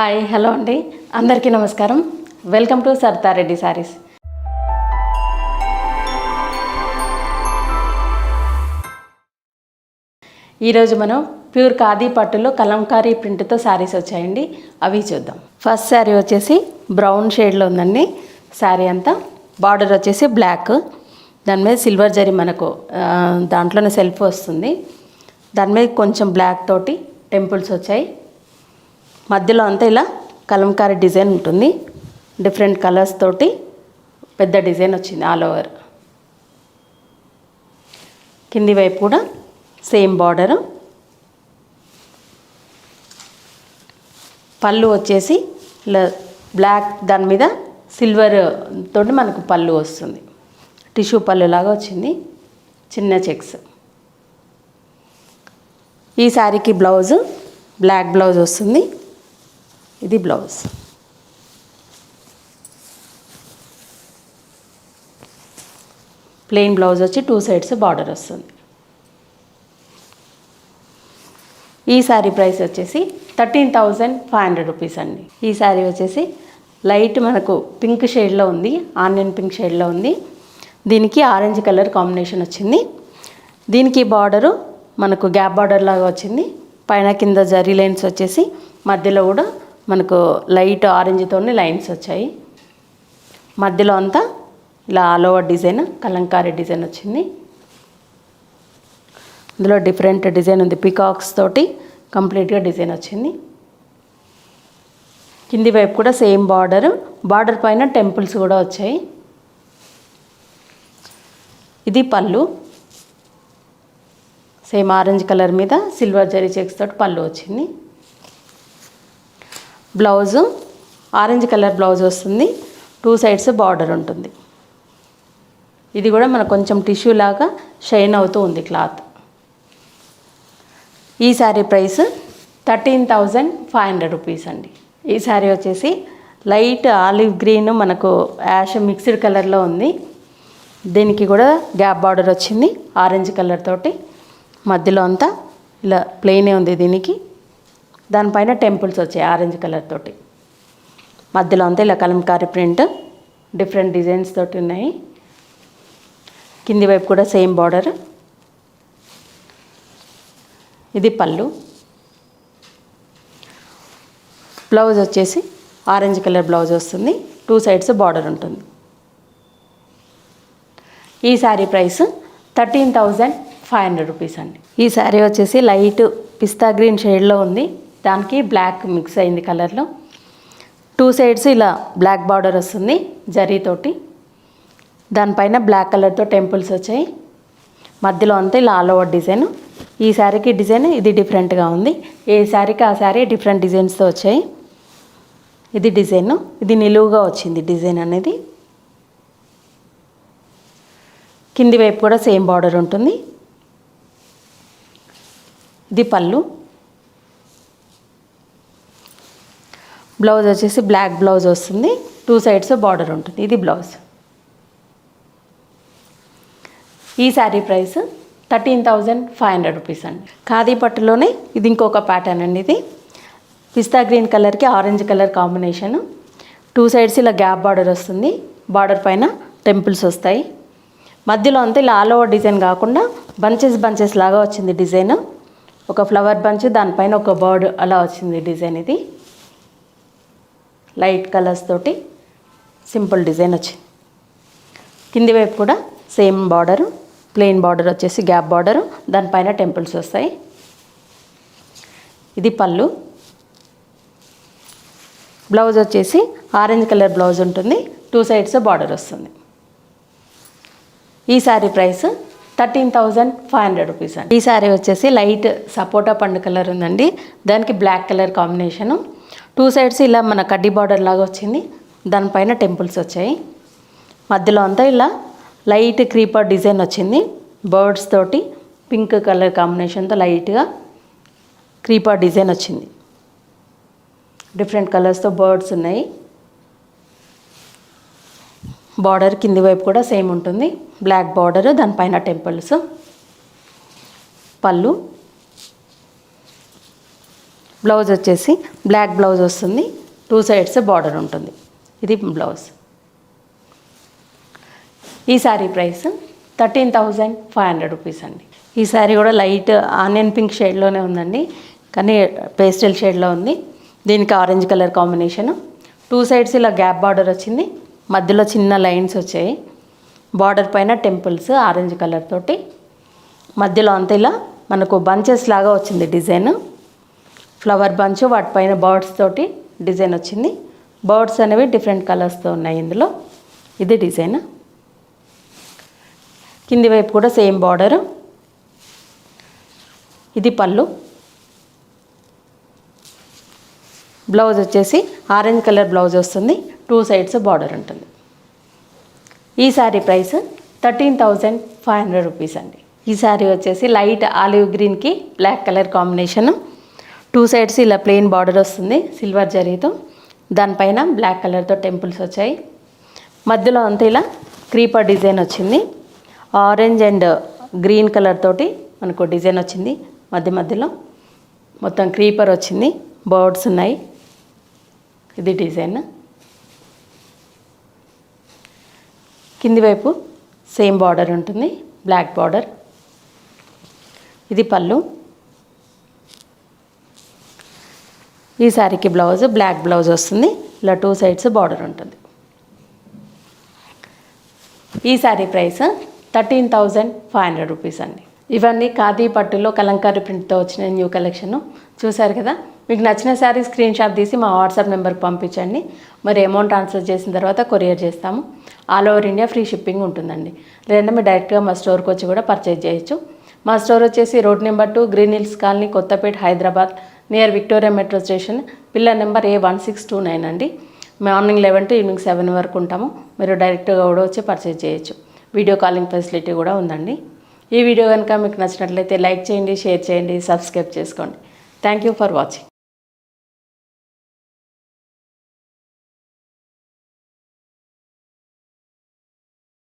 Hi hello అండి. అందరికీ నమస్కారం. Welcome to Sarthareddy saris. ఈరోజు మనం ప్యూర్ ఖాదీ పట్టులో కలంకారీ ప్రింట్తో శారీస్ వచ్చాయండి. అవి చూద్దాం. ఫస్ట్ శారీ వచ్చేసి బ్రౌన్ షేడ్లో ఉందండి. శారీ అంతా బార్డర్ వచ్చేసి బ్లాక్. దాని మీద సిల్వర్ జరీ మనకు దాంట్లోనే సెల్ఫ్ వస్తుంది. దాని మీద కొంచెం బ్లాక్ తోటి టెంపుల్స్ వచ్చాయి. మధ్యలో అంతా ఇలా కలంకారీ డిజైన్ ఉంటుంది. డిఫరెంట్ కలర్స్ తోటి పెద్ద డిజైన్ వచ్చింది ఆల్ ఓవర్. కింది వైపు కూడా సేమ్ బార్డరు. పళ్ళు వచ్చేసి ఇలా బ్లాక్ దాని మీద సిల్వర్ తోటి మనకు పళ్ళు వస్తుంది. టిష్యూ పళ్ళు లాగా వచ్చింది. చిన్న చెక్స్. ఈ శారీకి బ్లౌజ్ బ్లాక్ బ్లౌజ్ వస్తుంది. ఇది బ్లౌజ్. ప్లెయిన్ బ్లౌజ్ వచ్చి టూ సైడ్స్ బార్డర్ వస్తుంది. ఈ శారీ ప్రైస్ వచ్చేసి thirteen thousand five hundred rupees అండి. ఈ శారీ వచ్చేసి లైట్ మనకు పింక్ షేడ్లో ఉంది ఆనియన్ పింక్ షేడ్లో ఉంది. దీనికి ఆరెంజ్ కలర్ కాంబినేషన్ వచ్చింది. దీనికి బార్డరు మనకు గ్యాప్ బార్డర్ లాగా వచ్చింది. పైన కింద జరీ లైన్స్ వచ్చేసి మధ్యలో కూడా మనకు లైట్ ఆరెంజ్తోని లైన్స్ వచ్చాయి. మధ్యలో అంతా ఇలా all over design kalamkari design వచ్చింది. అందులో డిఫరెంట్ డిజైన్ ఉంది. పికాక్స్ తోటి కంప్లీట్గా డిజైన్ వచ్చింది. కింది వైపు కూడా సేమ్ బార్డర్ బార్డర్ పైన టెంపుల్స్ కూడా వచ్చాయి. ఇది పళ్ళు. సేమ్ ఆరెంజ్ కలర్ మీద సిల్వర్ జరీ చెక్స్ తోటి పళ్ళు వచ్చింది. బ్లౌజు ఆరెంజ్ కలర్ బ్లౌజ్ వస్తుంది. టూ సైడ్స్ బార్డర్ ఉంటుంది. ఇది కూడా మనకు కొంచెం టిష్యూ లాగా షైన్ అవుతూ ఉంది క్లాత్. ఈ sari price thirteen thousand five hundred rupees అండి. ఈ శారీ వచ్చేసి లైట్ ఆలివ్ గ్రీన్ మనకు యాష్ మిక్స్డ్ కలర్లో ఉంది. దీనికి కూడా గ్యాప్ బార్డర్ వచ్చింది. ఆరెంజ్ కలర్ తోటి మధ్యలో అంతా ఇలా ప్లెయినే ఉంది దీనికి. దానిపైన టెంపుల్స్ వచ్చాయి ఆరెంజ్ కలర్ తోటి. మధ్యలో అంతా ఇలా కలంకారీ ప్రింట్ డిఫరెంట్ డిజైన్స్ తోటి ఉన్నాయి. కింది వైపు కూడా సేమ్ బార్డర్. ఇది పళ్ళు. బ్లౌజ్ వచ్చేసి ఆరెంజ్ కలర్ బ్లౌజ్ వస్తుంది. టూ సైడ్స్ బార్డర్ ఉంటుంది. ఈ sari price thirteen thousand five hundred rupees అండి. ఈ శారీ వచ్చేసి లైట్ పిస్తా గ్రీన్ షేడ్లో ఉంది. దానికి బ్లాక్ మిక్స్ అయింది కలర్లో. టూ సైడ్స్ ఇలా బ్లాక్ బార్డర్ వస్తుంది జరీతోటి. దానిపైన బ్లాక్ కలర్తో టెంపుల్స్ వచ్చాయి. మధ్యలో అంతా ఇలా ఆల్ ఓవర్ డిజైన్. ఈ శారీకి డిజైన్ ఇది డిఫరెంట్గా ఉంది. ఏ శారీకి ఆ శారీ డిఫరెంట్ డిజైన్స్తో వచ్చాయి. ఇది డిజైన్. ఇది నిలువుగా వచ్చింది డిజైన్ అనేది. కింది వైపు కూడా సేమ్ బార్డర్ ఉంటుంది. ఇది పళ్ళు. బ్లౌజ్ వచ్చేసి బ్లాక్ బ్లౌజ్ వస్తుంది. టూ సైడ్స్ బార్డర్ ఉంటుంది. ఇది బ్లౌజ్. ఈ sari price thirteen thousand five hundred rupees అండి. ఖాదీ పట్టులోనే ఇది ఇంకొక ప్యాటర్న్ అండి ఇది. పిస్తా గ్రీన్ కలర్కి orange colour combination. Two sides ఇలా గ్యాప్ బార్డర్ వస్తుంది. బార్డర్ పైన టెంపుల్స్ వస్తాయి. మధ్యలో అంతా ఇలా ఆల్ ఓవర్ డిజైన్ కాకుండా బంచెస్ బంచెస్ లాగా వచ్చింది డిజైన్. ఒక ఫ్లవర్ బంచ్ దానిపైన ఒక బర్డ్ అలా వచ్చింది డిజైన్ ఇది. లైట్ కలర్స్ తోటి సింపుల్ డిజైన్ వచ్చింది. కింది వైపు కూడా సేమ్ బార్డరు ప్లెయిన్ బార్డర్ వచ్చేసి గ్యాప్ బార్డరు దానిపైన టెంపుల్స్ వస్తాయి. ఇది పళ్ళు. బ్లౌజ్ వచ్చేసి ఆరెంజ్ కలర్ బ్లౌజ్ ఉంటుంది టూ సైడ్స్ బార్డర్ వస్తుంది. ఈ sari price thirteen thousand five hundred rupees అండి. ఈ శారీ వచ్చేసి లైట్ సపోటా పండు కలర్ ఉందండి దానికి black colour combination. Two sides ఇలా మన కడ్డీ బార్డర్ లాగా వచ్చింది. దానిపైన టెంపుల్స్ వచ్చాయి. మధ్యలో అంతా ఇలా లైట్ క్రీపర్ డిజైన్ వచ్చింది. బర్డ్స్ తోటి పింక్ కలర్ కాంబినేషన్తో లైట్గా క్రీపర్ డిజైన్ వచ్చింది. డిఫరెంట్ కలర్స్తో బర్డ్స్ ఉన్నాయి. బార్డర్ కింది వైపు కూడా సేమ్ ఉంటుంది. బ్లాక్ బార్డర్ దానిపైన టెంపుల్స్. పళ్ళు. బ్లౌజ్ వచ్చేసి బ్లాక్ బ్లౌజ్ వస్తుంది. టూ సైడ్స్ బార్డర్ ఉంటుంది. ఇది బ్లౌజ్ ఈ sari price thirteen thousand five hundred rupees అండి. ఈ శారీ కూడా లైట్ ఆనియన్ పింక్ షేడ్లోనే ఉందండి. కానీ పేస్టల్ షేడ్లో ఉంది. దీనికి orange colour combination two sides ఇలా గ్యాప్ బార్డర్ వచ్చింది. మధ్యలో చిన్న లైన్స్ వచ్చాయి. బార్డర్ పైన టెంపుల్స్ ఆరెంజ్ కలర్ తోటి. మధ్యలో అంతా ఇలా మనకు బంచెస్ లాగా వచ్చింది డిజైన్ ఫ్లవర్ బంచ్ వాటిపైన బర్డ్స్ తోటి డిజైన్ వచ్చింది. బర్డ్స్ అనేవి డిఫరెంట్ కలర్స్తో ఉన్నాయి ఇందులో. ఇది డిజైన్. కింది వైపు కూడా సేమ్ బార్డర్. ఇది పళ్ళు. బ్లౌజ్ వచ్చేసి ఆరెంజ్ కలర్ బ్లౌజ్ వస్తుంది. టూ సైడ్స్ బార్డర్ ఉంటుంది. ఈ sari price thirteen thousand five hundred rupees అండి. ఈ శారీ వచ్చేసి లైట్ ఆలివ్ గ్రీన్కి black colour combination. Two sides ఇలా ప్లెయిన్ బార్డర్ వస్తుంది సిల్వర్ జరీతో. దానిపైన బ్లాక్ కలర్తో టెంపుల్స్ వచ్చాయి. మధ్యలో అంతా ఇలా క్రీపర్ డిజైన్ వచ్చింది. ఆరెంజ్ అండ్ గ్రీన్ కలర్ తోటి మనకు డిజైన్ వచ్చింది. మధ్య మధ్యలో మొత్తం క్రీపర్ వచ్చింది. బర్డ్స్ ఉన్నాయి. ఇది డిజైన్. కింది వైపు సేమ్ బార్డర్ ఉంటుంది. Black border. ఇది పళ్ళు. ఈ శారీకి బ్లౌజ్ బ్లాక్ బ్లౌజ్ వస్తుంది. ఇలా టూ సైడ్స్ బార్డర్ ఉంటుంది. ఈ sari price thirteen thousand five hundred rupees అండి. ఇవన్నీ ఖాదీ పట్టులో కలంకారీ ప్రింట్తో వచ్చిన న్యూ కలెక్షన్. చూశారు కదా? మీకు నచ్చిన శారీ స్క్రీన్ షాట్ తీసి మా వాట్సాప్ నెంబర్కి పంపించండి. మరి అమౌంట్ ట్రాన్స్ఫర్ చేసిన తర్వాత కొరియర్ చేస్తాము. All over India free shipping ఉంటుందండి. లేదంటే మీరు డైరెక్ట్గా మా స్టోర్కి వచ్చి కూడా పర్చేజ్ చేయొచ్చు. మా స్టోర్ వచ్చేసి road number two Green Hills Colony Kothapet Hyderabad near Victoria metro station pillar number A one six two nine అండి. Morning eleven to evening seven వరకు ఉంటాము. మీరు డైరెక్ట్గా కూడా వచ్చి పర్చేజ్ చేయొచ్చు. వీడియో కాలింగ్ ఫెసిలిటీ కూడా ఉందండి. ఈ వీడియో కనుక మీకు నచ్చినట్లయితే లైక్ చేయండి షేర్ చేయండి సబ్స్క్రైబ్ చేసుకోండి. Thank you for watching